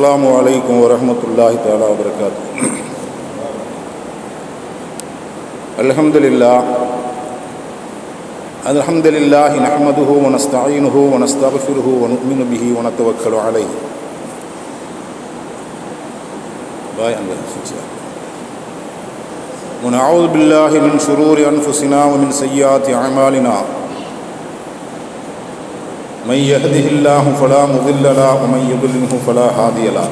السلام عليكم ورحمة الله تعالى وبركاته. الحمد لله. الحمد لله نحمده ونستعينه ونستغفره ونؤمن به ونتوكل عليه. ونعوذ بالله من شرور أنفسنا ومن سيئات أعمالنا. من يهده الله فلا مضل له ومن يضلله فلا هادي له.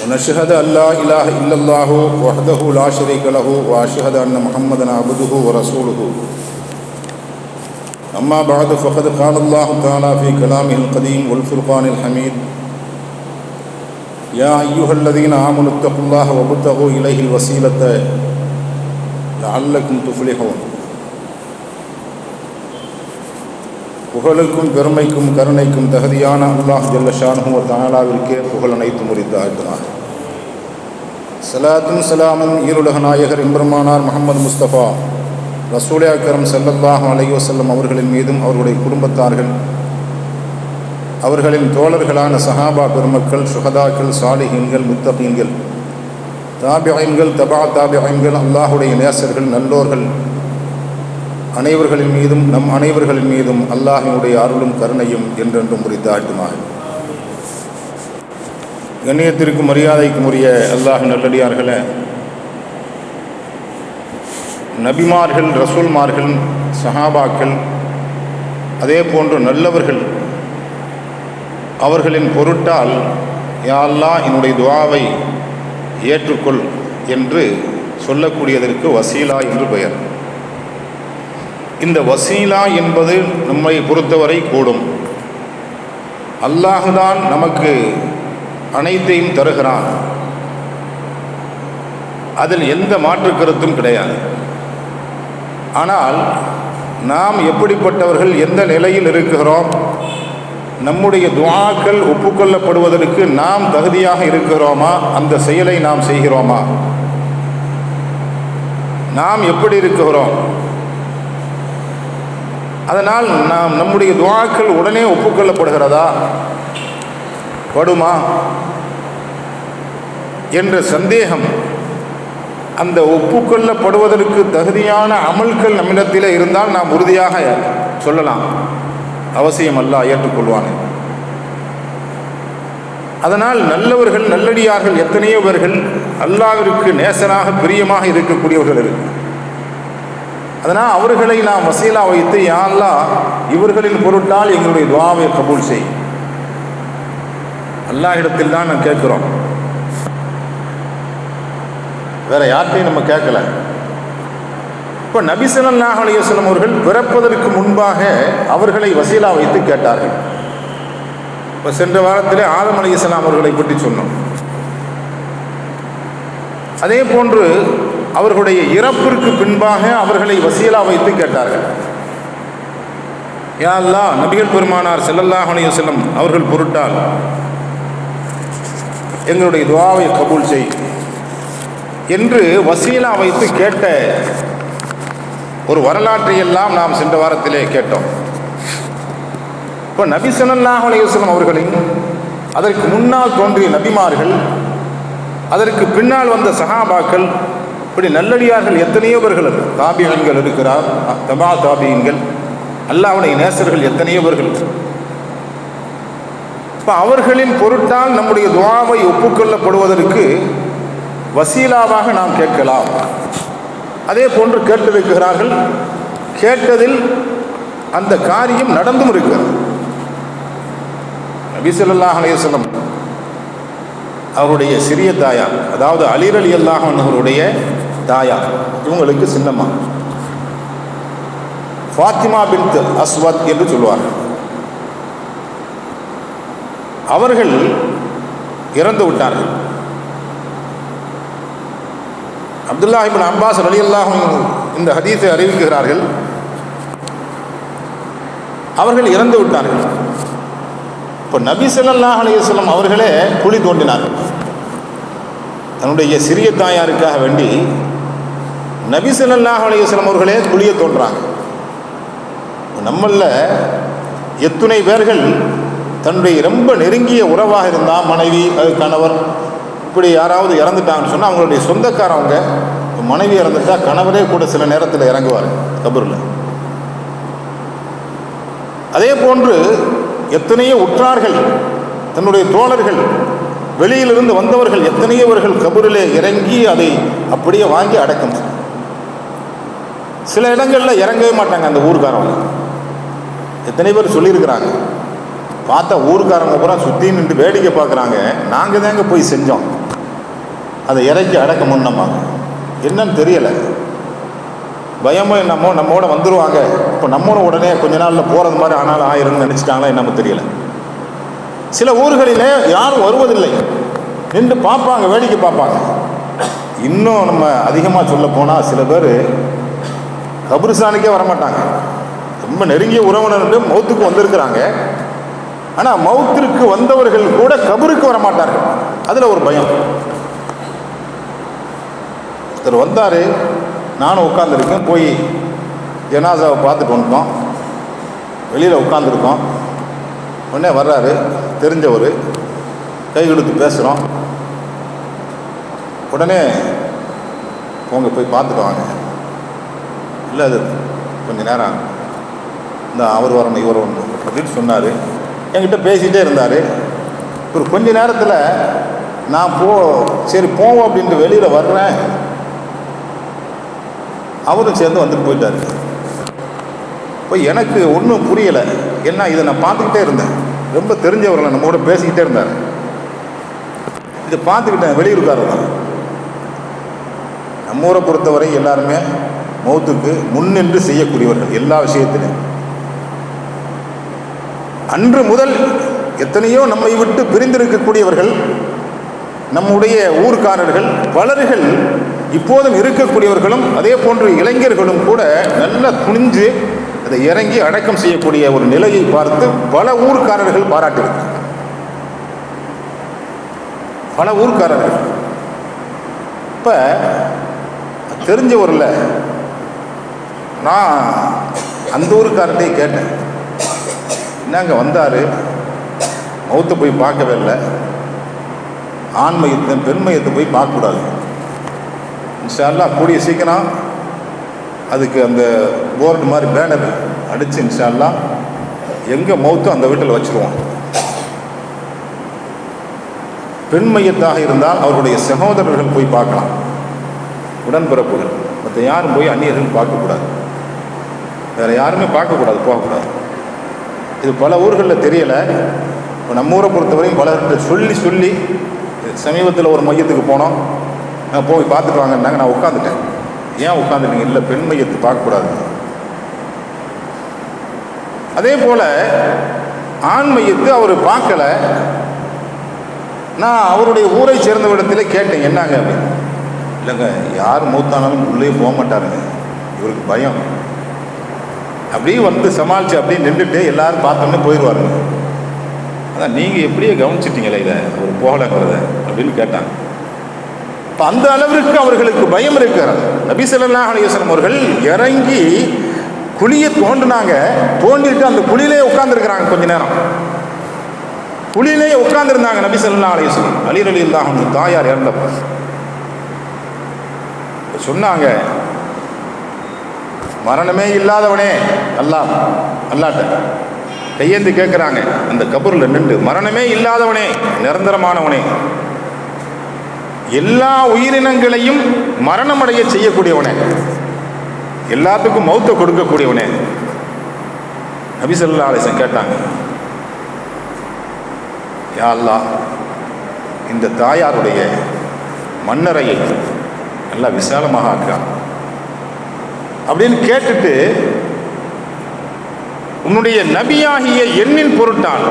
ونشهد أن لا إله إلا الله وحده لا شريك له وأشهد أن محمدا عبده ورسوله. أما بعد فقد قال الله تعالى في كلامه القديم والفرقان الحميد يا أيها الذين آمنوا اتقوا الله وابتغوا إليه الوسيلة لعلكم تفلحون. புகழுக்கும் பெருமைக்கும் கருணைக்கும் தகுதியான அல்லாஹ் ஜல்லஷானு தானாவிற்கே புகழ் அனைத்து முறித்தாழ்த்தினார் சலாத்தும் சலாமும் ஈருலக நாயகர் எம்பெருமானார் முகமது முஸ்தபா ரசூலே அக்கரம் செல்லல்லாஹ் அலையோ செல்லம் அவர்களின் மீதும் அவர்களுடைய குடும்பத்தார்கள் அவர்களின் தோழர்களான சஹாபா பெருமக்கள் சுகதாக்கள் சாலிஹீன்கள் முத்தகீன்கள் தாபியன்கள் தபா தாபியன்கள் அல்லாஹுடைய நேசர்கள் நல்லோர்கள் அனைவர்களின் மீதும் நம் அனைவர்களின் மீதும் அல்லாஹினுடைய அருளும் கருணையும் என்றென்றும் குறித்தாட்டுமாக கண்ணியத்திற்கும் மரியாதைக்கும் உரிய அல்லாஹ் நல்லடியார்களே நபிமார்கள் ரசூல்மார்கள் சஹாபாக்கள் அதே போன்று நல்லவர்கள் அவர்களின் பொருட்டால் யா அல்லாஹ் என்னுடைய துவாவை ஏற்றுக்கொள் என்று சொல்லக்கூடியதற்கு வசீலா என்று பெயர். இந்த வசீலா என்பது நம்மை பொறுத்தவரை கூடும். அல்லாஹுதான் நமக்கு அனைத்தையும் தருகிறான். அதில் எந்த மாற்று கருத்தும் கிடையாது. ஆனால் நாம் எப்படிப்பட்டவர்கள் எந்த நிலையில் இருக்கிறோம் நம்முடைய துவாக்கள் ஒப்புக்கொள்ளப்படுவதற்கு நாம் தகுதியாக இருக்கிறோமா அந்த செயலை நாம் செய்கிறோமா? நாம் எப்படி இருக்கிறோம்? அதனால் நாம் நம்முடைய துவாக்கள் உடனே ஒப்புக்கொள்ளப்படுகிறதா? படுமா? என்ற சந்தேகம். அந்த ஒப்புக்கொள்ளப்படுவதற்கு தகுதியான அமல்கள் நம்மிடத்தில் இருந்தால் நாம் உறுதியாக சொல்லலாம். அவசியம் அல்ல ஏற்றுக்கொள்வானே அதனால் நல்லவர்கள் நல்லடியார்கள் எத்தனையோ பேர்கள் அல்லாவிற்கு நேசனாக பிரியமாக இருக்கக்கூடியவர்கள் இருக்கு. அதனால் அவர்களை நாம் வசீலா வைத்து யாரெல்லாம் இவர்களின் பொருட்டால் எங்களுடைய துவாவை கபூல் செய். அல்லாஹிடத்தில் தான் நான் கேட்குறோம். வேற யார்கிட்டையும் நம்ம கேட்கல. இப்போ நபிசல்லாஹ் அலையுஸ்லம் அவர்கள் பிறப்பதற்கு முன்பாக அவர்களை வசீலா வைத்து கேட்டார்கள். இப்போ சென்ற வாரத்திலே ஆதம் அலையசலாம் அவர்களை பற்றி சொன்னோம். அதே போன்று அவர்களுடைய இறப்பிற்கு பின்பாக அவர்களை வசீலா வைத்து கேட்டார்கள். யா நபிகள் பெருமானார் செல்லல்லாஹ் செல்லம் அவர்கள் பொருட்டால் எங்களுடைய துவாவை கபூல் செய் என்று வசீலா வைத்து கேட்ட ஒரு வரலாற்றை எல்லாம் நாம் சென்ற வாரத்திலே கேட்டோம். இப்போ நபி சல்லாஹ் அலையுஸ்லம் அவர்களின் அதற்கு முன்னால் தோன்றிய நபிமார்கள் அதற்கு பின்னால் வந்த சஹாபாக்கள் இப்படி நல்லடியார்கள் எத்தனையோ பேர்கள் தாபியன்கள் இருக்கிறார் தபா தாபியன்கள். அல்லாவுடைய நேசர்கள் எத்தனையோ பேர்கள் இப்போ அவர்களின் பொருட்டால் நம்முடைய துவாவை ஒப்புக்கொள்ளப்படுவதற்கு வசீலாவாக நாம் கேட்கலாம். அதே போன்று கேட்டிருக்கிறார்கள் கேட்டதில் அந்த காரியம் நடந்தும் இருக்கிறது. நபிசல்லாஹ் அலையம் அவருடைய சிறிய தாயார் அதாவது அலிரலி அல்லாஹன் அவருடைய தாயார் இவங்களுக்கு சின்னம்மா. ஃபாத்திமா பின் அஸ்வத் என்று சொல்லுவார்கள் அவர்கள் இறந்து விட்டார்கள். அப்துல்லா இபின் அப்பாஸ் அலி அல்லாஹும் இந்த ஹதீஸை அறிவிக்கிறார்கள். அவர்கள் இறந்து விட்டார்கள். இப்போ நபி சொல்லாஹ் அலையுஸ்லம் அவர்களே குழி தோண்டினார்கள். தன்னுடைய சிறிய தாயாருக்காக வேண்டி நபி சொல்லாஹ் அலையுஸ்லம் அவர்களே குழியை தோன்றாங்க. நம்மளில் எத்துணை பேர்கள் தன்னுடைய ரொம்ப நெருங்கிய உறவாக இருந்தால் மனைவி அது கணவர் இப்படி யாராவது இறந்துட்டாங்கன்னு சொன்னால் அவங்களுடைய சொந்தக்காரவங்க மனைவி இறந்துட்டா கணவரே கூட சில நேரத்தில் இறங்குவார் கபூரில். அதே போன்று எத்தனையோ உற்றார்கள் தன்னுடைய தோழர்கள் வெளியிலிருந்து வந்தவர்கள் எத்தனையோவர்கள் கபூரிலே இறங்கி அதை அப்படியே வாங்கி அடக்கம் சில இடங்களில் இறங்கவே மாட்டாங்க அந்த ஊர்க்காரவங்க. எத்தனை பேர் சொல்லியிருக்கிறாங்க. பார்த்தா ஊர்க்காரங்க பூரா சுற்றி நின்று வேடிக்கை பார்க்குறாங்க. நாங்கள் தாங்க போய் செஞ்சோம். அதை இறக்கி அடக்க முன்னமாங்க என்னன்னு தெரியலை. பயமோ என்னமோ நம்மோட வந்துருவாங்க. இப்போ நம்மளும் உடனே கொஞ்ச நாளில் போகிறது மாதிரி ஆனாலும் ஆயிரும்னு நினச்சிட்டாங்களா என்னமோ தெரியலை. சில ஊர்களிலே யாரும் வருவதில்லை. நின்று பார்ப்பாங்க வேடிக்கை பார்ப்பாங்க. இன்னும் நம்ம அதிகமாக சொல்ல போனால் சில பேர் கபிரிஸ்தானுக்கே வரமாட்டாங்க. ரொம்ப நெருங்கிய உறவினர்கள் மௌத்துக்கு வந்திருக்கிறாங்க. ஆனால் மௌத்திற்கு வந்தவர்கள் கூட கபருக்கு வரமாட்டார்கள். அதில் ஒரு பயம். ஒருத்தர் வந்தார் நானும் உட்காந்துருக்கேன் போய் ஜனாசாவை பார்த்துட்டு வந்துட்டோம். வெளியில் உட்காந்துருக்கோம் உடனே வர்றாரு. தெரிஞ்சவர் கை கொடுத்து பேசுகிறோம் உடனே அவங்க போய் பார்த்துட்டு வாங்க. இல்லை அது கொஞ்சம் நேரம் ஆகும். இந்த அவர் வரணும் இவர் வரணும் அப்படின்னு சொன்னார். என்கிட்ட பேசிகிட்டே இருந்தார். ஒரு கொஞ்ச நேரத்தில் நான் போ சரி போவோம் அப்படின்ட்டு வெளியில் வர்றேன். அவரும் சேர்ந்து வந்துட்டு போயிட்டார். இப்போ எனக்கு ஒன்றும் புரியலை. என்ன இதை நான் பார்த்துக்கிட்டே இருந்தேன். ரொம்ப தெரிஞ்சவர்கள் நம்ம கூட பேசிக்கிட்டே இருந்தார். இதை பார்த்துக்கிட்டேன் வெளியூருக்காரர் தான். நம்ம ஊரை பொறுத்தவரை எல்லாருமே மௌத்துக்கு முன்னின்று செய்யக்கூடியவர்கள் எல்லா விஷயத்திலும். அன்று முதல் எத்தனையோ நம்மை விட்டு பிரிந்திருக்கக்கூடியவர்கள் நம்முடைய ஊர்க்காரர்கள் பலர்கள் இப்போதும் இருக்கக்கூடியவர்களும் அதே போன்று இளைஞர்களும் கூட நல்லா துணிஞ்சு அதை இறங்கி அடக்கம் செய்யக்கூடிய ஒரு நிலையை பார்த்து பல ஊர்க்காரர்கள் பாராட்டியிருக்கிறார் பல ஊர்க்காரர்கள். இப்போ தெரிஞ்சவரில் நான் அந்த ஊருக்காரர்கிட்டே கேட்டேன். என்னங்க வந்தார்? மௌத்தை போய் பார்க்கவே இல்லை. ஆண் மையத்தை பெண் மையத்தை போய் பார்க்கக்கூடாது. இன்ஷால்லா கூடிய சீக்கிரம் அதுக்கு அந்த போர்டு மாதிரி பேனர் அடித்து இன்ஷால்லாம் எங்கே மௌத்தோ அந்த வீட்டில் வச்சுருவோம். பெண் மையத்தாக இருந்தால் அவருடைய சகோதரர்கள் போய் பார்க்கலாம். உடன்பிறப்புகள். மற்ற யாரும் போய் அந்நியர்கள் பார்க்கக்கூடாது. வேறு யாருமே பார்க்கக்கூடாது போகக்கூடாது. இது பல ஊர்களில் தெரியலை. இப்போ நம்ம ஊரை பொறுத்தவரையும் பலர்கிட்ட சொல்லி சொல்லி சமீபத்தில் ஒரு மையத்துக்கு போனோம். நான் போய் பார்த்துட்டு வாங்கன்னாங்க நான் உட்காந்துட்டேன் ஏன் உட்காந்துட்டீங்க இல்லை பெண் மையத்தை பார்க்கக்கூடாது. அதே போல் ஆண் மையத்தை அவர் பார்க்கல. நான் அவருடைய ஊரை சேர்ந்த இடத்துல கேட்டேன் என்னங்க? அப்படின்னு. இல்லைங்க யார் மூத்தானாலும் உள்ளே போக மாட்டாருங்க. இவருக்கு பயம். அப்படியே வந்து சமாளித்து அப்படியே நின்றுட்டு எல்லாரும் பார்த்தோன்னே போயிடுவாருங்க. அதான் நீங்கள் எப்படியே கவனிச்சிட்டீங்களே இதை ஒரு போகலைங்கிறத அப்படின்னு கேட்டாங்க. அப்போ அந்த அளவிற்கு அவர்களுக்கு பயம் இருக்கிறது. நபி சொல்லா அலைஹி அவர்கள் இறங்கி குழியை தோண்டினாங்க. தோண்டிட்டு அந்த குழியிலே உட்காந்துருக்கிறாங்க கொஞ்ச நேரம். குழியிலே உட்கார்ந்துருந்தாங்க நபி சொல்லா அலைஹி வஸல்லம். அலி இல்லா தாயார் இறந்தப்ப. சொன்னாங்க மரணமே இல்லாதவனே அல்லாஹ் அல்லாட்ட கையேந்து கேட்குறாங்க அந்த கபூரில் நின்று மரணமே இல்லாதவனே நிரந்தரமானவனே. எல்லா உயிரினங்களையும் மரணமடைய செய்யக்கூடியவனே. எல்லாத்துக்கும் மௌத்தை கொடுக்கக்கூடியவனே. நபிசல்லா அலிசன் கேட்டாங்க யா அல்லாஹ் இந்த தாயாருடைய மன்னரையை நல்லா விசாலமாக ஆக்கா அப்படின்னு கேட்டுட்டு உன்னுடைய நபியாகிய எண்ணின் பொருட்டால்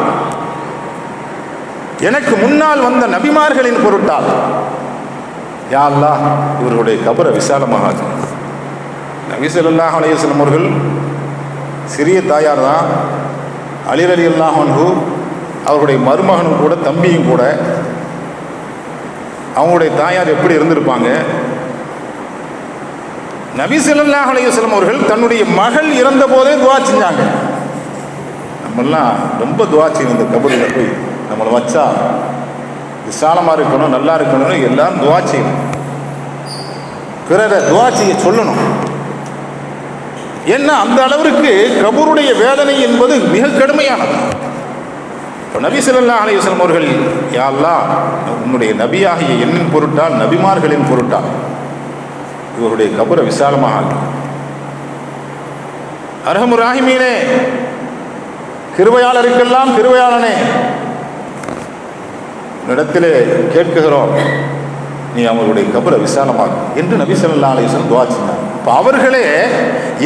எனக்கு முன்னால் வந்த நபிமார்களின் பொருட்டால் யாழ்லா இவர்களுடைய கபரை விசாலமாக நபிசல்லாஹ் நபி அவர்கள் சிறிய தாயார் தான். அலிர் அலி அல்லாஹன்ஹு அவருடைய மருமகனும் கூட தம்பியும் கூட அவங்களுடைய தாயார் எப்படி இருந்திருப்பாங்க? நபி ஸல்லல்லாஹு அலைஹி அவர்கள் தன்னுடைய மகள் இறந்த போதே துவா செஞ்சாங்க. நம்மெல்லாம் ரொம்ப துவா செய்யணும் இந்த கபடியில் போய். நம்மளை வச்சா விசாலமாக இருக்கணும் நல்லா இருக்கணும்னு எல்லாரும் துவா செய்யணும். பிறரை துவா செய்ய சொல்லணும். ஏன்னா அந்த அளவிற்கு கபூருடைய வேதனை என்பது மிக கடுமையானது. இப்போ நபி ஸல்லல்லாஹு அலைஹி அவர்கள் யா உன்னுடைய நபியாகிய எண்ணின் பொருட்டால் நபிமார்களின் பொருட்டால் இவருடைய கபரை விசாலமாக ஆக்கு. கிருவையாளருக்கெல்லாம் ராஹிமீனே கிருபையாளருக்கெல்லாம் இடத்திலே கேட்குகிறோம். நீ அவர்களுடைய கபரை விசாலமாக்கு என்று நபி சொல்லா அலைஹி துவா துஆ இப்போ அவர்களே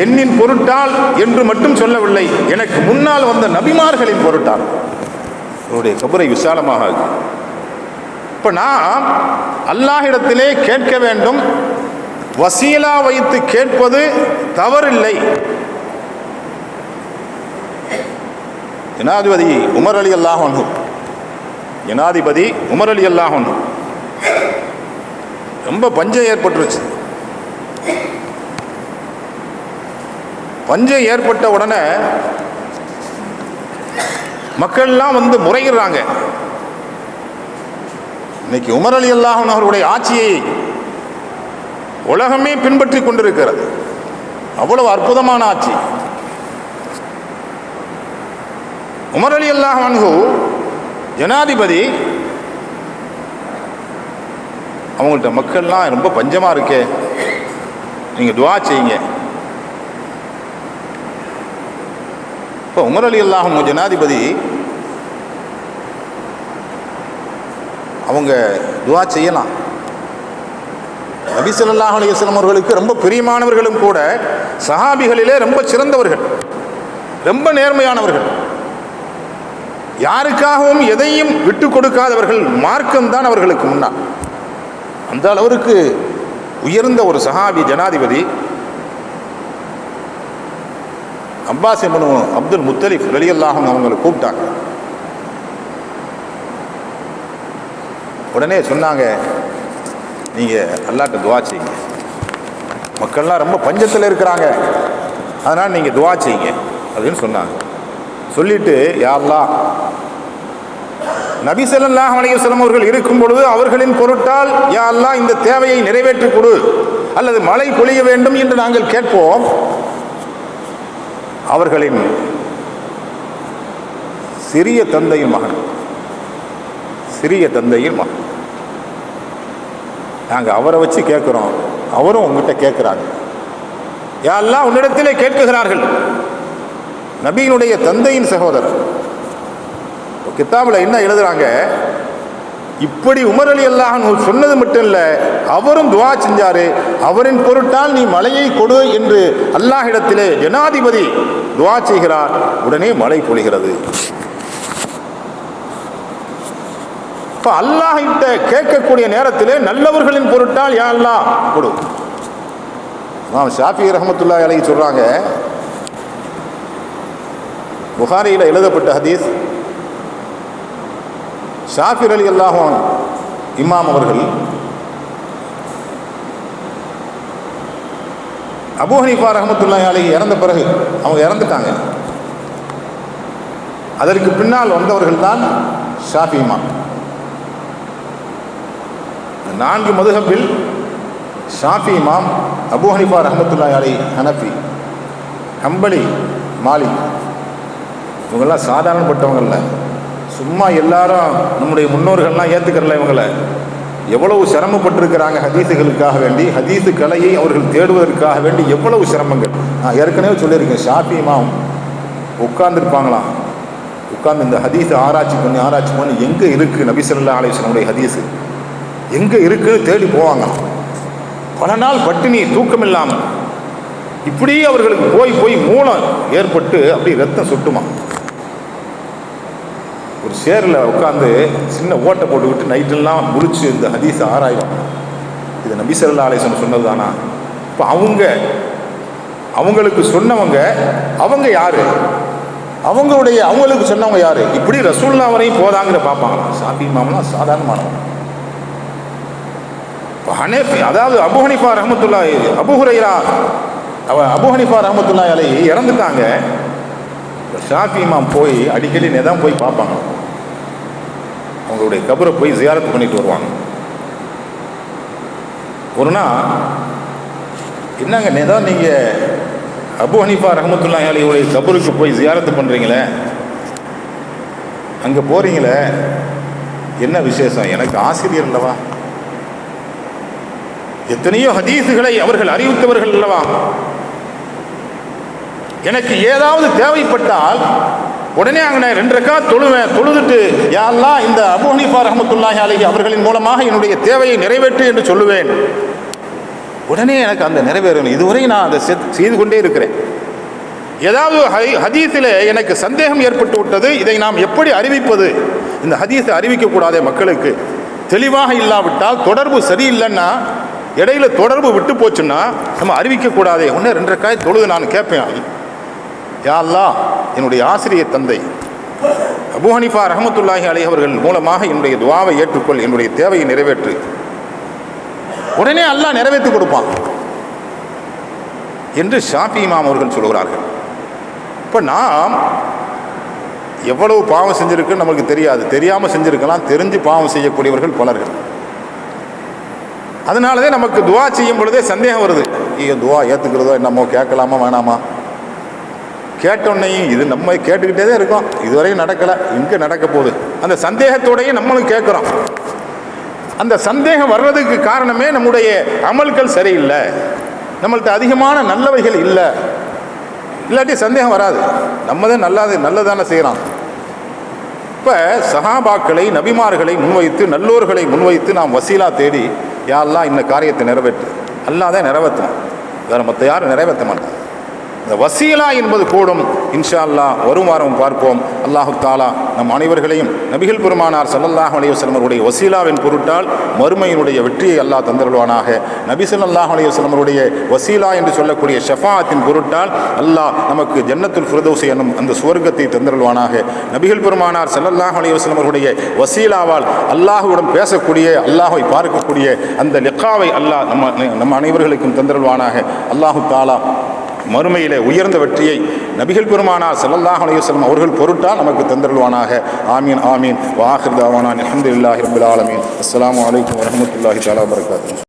எண்ணின் பொருட்டால் என்று மட்டும் சொல்லவில்லை. எனக்கு முன்னால் வந்த நபிமார்களின் பொருட்டால். அவருடைய கபரை விசாலமாக இப்போ நான் அல்லாஹிடத்திலே கேட்க வேண்டும். வசீலா வைத்து கேட்பது தவறில்லை. ஜனாதிபதி உமர் அலி அல்லாஹன் ஜனாதிபதி உமர் அலி அல்லாஹன் ரொம்ப பஞ்சம் ஏற்பட்டுருச்சு. பஞ்சம் ஏற்பட்ட உடனே மக்கள்லாம் வந்து முறையிடுறாங்க. இன்னைக்கு உமர் அலி அல்லாஹன் அவருடைய ஆட்சியை உலகமே பின்பற்றி கொண்டிருக்கிறது. அவ்வளவு அற்புதமான ஆட்சி. உமர் அலி அல்லாஹ் ஜனாதிபதி அவங்கள்ட்ட மக்கள்லாம் ரொம்ப பஞ்சமா இருக்கே. நீங்க துவா செய்யுங்க. இப்போ உமர் அலி அல்லாஹும் ஜனாதிபதி அவங்க துவா செய்யலாம். நபிசல்லாஹ் அலிஸ்லாம் அவர்களுக்கு ரொம்ப பிரியமானவர்களும் கூட சஹாபிகளிலே ரொம்ப சிறந்தவர்கள் ரொம்ப நேர்மையானவர்கள். யாருக்காகவும் எதையும் விட்டு கொடுக்காதவர்கள் மார்க்கம்தான் அவர்களுக்கு முன்னால். அந்த அளவிற்கு உயர்ந்த ஒரு சஹாபி ஜனாதிபதி அப்பாஸ் இப்னு அப்துல் முத்தலிஃப் ரலியல்லாஹு அவங்களை கூப்பிட்டாங்க. உடனே சொன்னாங்க நீங்கள் அல்லாட்ட துவா செய்யுங்க. மக்கள்லாம் ரொம்ப பஞ்சத்தில் இருக்கிறாங்க. அதனால் நீங்கள் துவா செய்யுங்க. அப்படின்னு சொன்னாங்க. சொல்லிட்டு யாரெல்லாம் நபி ஸல்லல்லாஹு அலைஹி அவர்கள் இருக்கும் பொழுது அவர்களின் பொருட்டால் யா அல்லாஹ் இந்த தேவையை நிறைவேற்றி கொடு. அல்லது மழை பொழிய வேண்டும் என்று நாங்கள் கேட்போம். அவர்களின் சிறிய தந்தையின் மகன் சிறிய தந்தையின் மகன். நாங்கள் அவரை வச்சு கேட்குறோம். அவரும் உங்ககிட்ட கேட்குறாங்க. யாரெல்லாம் உன்னிடத்திலே கேட்குகிறார்கள். நபியினுடைய தந்தையின் சகோதரர். கித்தாபில் என்ன எழுதுறாங்க? இப்படி உமர் அலி அல்லாஹ் சொன்னது மட்டும் இல்லை அவரும் துவா செஞ்சாரு. அவரின் பொருட்டால் நீ மழையை கொடு என்று அல்லாஹிடத்திலே ஜனாதிபதி துவா செய்கிறார். உடனே மழை பொழிகிறது. இப்போ அல்லாஹிட்ட கேட்கக்கூடிய நேரத்திலே நல்லவர்களின் பொருட்டால் யா அல்லாஹ் கொடு. ஷாஃபி ரஹமத்துல்லா அலை சொல்கிறாங்க புகாரியில் எழுதப்பட்ட ஹதீஸ் ஷாஃபிர் அலி அல்லாஹான் இமாம் அவர்கள் அபூ ஹனீஃபா ரஹமத்துல்லாஹி அலைஹி இறந்த பிறகு அவங்க இறந்துட்டாங்க. அதற்கு பின்னால் வந்தவர்கள் தான் ஷாஃபி இமாம். நான்கு மதுகப்பில் ஷாஃபி இமாம் அபூ ஹனீஃபா ரஹமத்துல்லாஹி அலை ஹனஃபி ஹம்பலி மாலிக். இவங்கெல்லாம் சாதாரணப்பட்டவங்கள சும்மா எல்லாரும் நம்முடைய முன்னோர்கள்லாம் ஏற்றுக்கிறல இவங்களை. எவ்வளவு சிரமப்பட்டிருக்கிறாங்க ஹதீஸுகளுக்காக வேண்டி ஹதீஸு கலையை அவர்கள் தேடுவதற்காக வேண்டி எவ்வளவு சிரமங்கள். நான் ஏற்கனவே சொல்லியிருக்கேன் ஷாஃபி உட்கார்ந்துருப்பாங்களாம். உட்கார்ந்து இந்த ஹதீஸை ஆராய்ச்சி பண்ணி ஆராய்ச்சி பண்ணி எங்கே இருக்குது நபிசல்லா ஸல்லல்லாஹு ஹதீஸு எங்கே இருக்குன்னு தேடி போவாங்களாம். பல நாள் பட்டினி தூக்கம் இல்லாமல் இப்படி அவர்களுக்கு போய் போய் மூலம் ஏற்பட்டு அப்படி ரத்தம் சுட்டுமா ஒரு சேரில் உட்காந்து சின்ன ஓட்டை போட்டுக்கிட்டு நைட்டெல்லாம் முழிச்சு இந்த ஹதீஸை ஆராயும் இது நபி ஸல்லல்லாஹு அலைஹி சொன்னது தானா இப்போ அவங்க அவங்களுக்கு சொன்னவங்க அவங்க யார்? அவங்களுடைய அவங்களுக்கு சொன்னவங்க யார்? இப்படி ரசூல்லா வரையும் போதாங்கிற பார்ப்பாங்களாம் சாபி மாமலாம் சாதாரணமானவங்க. இப்போ ஹனேஃபி அதாவது அபுஹனிஃபா ரஹமத்துல்லா அபுஹுரைரா அவ அபுஹனிஃபா ரஹமத்துல்லா அலை இறந்துட்டாங்க. ஷாஃபி இமாம் போய் அடிக்கடி தான் போய் பார்ப்பாங்க. அவங்களுடைய கபரை போய் ஜியாரத்து பண்ணிட்டு வருவாங்க. ஒரு நாள் என்னங்க நேதான் நீங்கள் அபு ஹனீஃபா ரஹமத்துல்லா அலியுடைய கபருக்கு போய் ஜியாரத்து பண்ணுறீங்களே அங்கே போகிறீங்களே என்ன விசேஷம்? எனக்கு ஆசிரியர் அல்லவா? எத்தனையோ ஹதீஸுகளை அவர்கள் அறிவித்தவர்கள் அல்லவா? எனக்கு ஏதாவது தேவைப்பட்டால் உடனே அங்கே ரெண்டு ரக்கா தொழுவேன் தொழுதுட்டு யாரெல்லாம் இந்த அபு ஹனீஃபா ரஹமத்துல்லாஹி அலஹி அவர்களின் மூலமாக என்னுடைய தேவையை நிறைவேற்று என்று சொல்லுவேன். உடனே எனக்கு அந்த நிறைவேறணும். இதுவரை நான் அதை செய்து கொண்டே இருக்கிறேன். ஏதாவது ஹை- ஹதீஸில் எனக்கு சந்தேகம் ஏற்பட்டு விட்டது. இதை நாம் எப்படி அறிவிப்பது? இந்த ஹதீஸை அறிவிக்கக்கூடாதே மக்களுக்கு. தெளிவாக இல்லாவிட்டால் தொடர்பு சரியில்லைன்னா இடையில தொடர்பு விட்டு போச்சுன்னா நம்ம அறிவிக்கக்கூடாதே ஒன்று ரெண்டரை காய் தொழுது நான் கேட்பேன். யா அல்லாஹ் என்னுடைய ஆசிரியர் தந்தை. அபு ஹனீஃபா ரஹமத்துல்லாஹி அலி அவர்கள் மூலமாக என்னுடைய துவாவை ஏற்றுக்கொள் என்னுடைய தேவையை நிறைவேற்று. உடனே அல்லாஹ் நிறைவேற்றி கொடுப்பான். என்று ஷாஃபி இமாம் அவர்கள் சொல்கிறார்கள் இப்போ நாம் எவ்வளவு பாவம் செஞ்சுருக்குன்னு நமக்கு தெரியாது. தெரியாமல் செஞ்சுருக்கலாம். தெரிஞ்சு பாவம் செய்யக்கூடியவர்கள் பலர்கள். அதனாலதே நமக்கு துவா செய்யும் பொழுதே சந்தேகம் வருது. ஐயோ துவா ஏற்றுக்கிறதோ என்னமோ கேட்கலாமா வேணாமா? கேட்டோன்னையும் இது நம்ம கேட்டுக்கிட்டே தான் இருக்கோம். இதுவரையும் நடக்கலை. இங்கே நடக்க போகுது. அந்த சந்தேகத்தோடையே நம்மளும் கேட்குறோம். அந்த சந்தேகம் வர்றதுக்கு காரணமே நம்முடைய அமல்கள் சரியில்லை. நம்மள்கிட்ட அதிகமான நல்லவைகள் இல்லை. இல்லாட்டி சந்தேகம் வராது. நம்ம தான் நல்லாது நல்லதானே செய்கிறோம் இப்போ சஹாபாக்களை நபிமார்களை முன்வைத்து நல்லோர்களை முன்வைத்து நாம் வசீலா தேடி யாரெல்லாம் இந்த காரியத்தை நிறைவேற்று. அல்லாஹ் நிறைவேற்றணும். வேறு மற்ற யாரும் நிறைவேற்ற மாட்டாங்க இந்த வசீலா என்பது கூடும். இன்ஷா அல்லாஹ் வரும் வாரம் பார்ப்போம். அல்லாஹு தாலா நம் அனைவர்களையும் நபிகள் பெருமானார் சல்லல்லாஹ் அலைஹி வசீலாவின் பொருட்டால் மறுமையினுடைய வெற்றியை அல்லாஹ் தந்தருள்வானாக. நபி சல்லாஹ் அலைஹி வசீலா என்று சொல்லக்கூடிய ஷஃபாத்தின் பொருட்டால் அல்லாஹ் நமக்கு ஜன்னத்துல் ஃபிர்தௌஸ் என்னும் அந்த சுவர்க்கத்தை தந்தருள்வானாக. நபிகள் பெருமானார் சல்லல்லாஹ் அலைஹி வசீலாவால் அல்லாஹுடன் பேசக்கூடிய அல்லாஹை பார்க்கக்கூடிய அந்த லெக்காவை அல்லாஹ் நம்ம நம்ம அனைவர்களுக்கும் தந்தருள்வானாக. அல்லாஹு தாலா மறுமையிலே உயர்ந்த வெற்றியை நபிகள் பெருமானார் செல்லல்லாஹ் அலைஹி அவர்கள் பொருட்டால் நமக்கு தந்தருள்வானாக. ஆமீன் ஆமீன். வாஹிர் தாவானா அல்ஹம்துலில்லாஹி ரப்பில் ஆலமீன். அஸ்லாம் அலைக்கும் வரமத்துல்லாஹி தாலா வபரகாத்துஹு.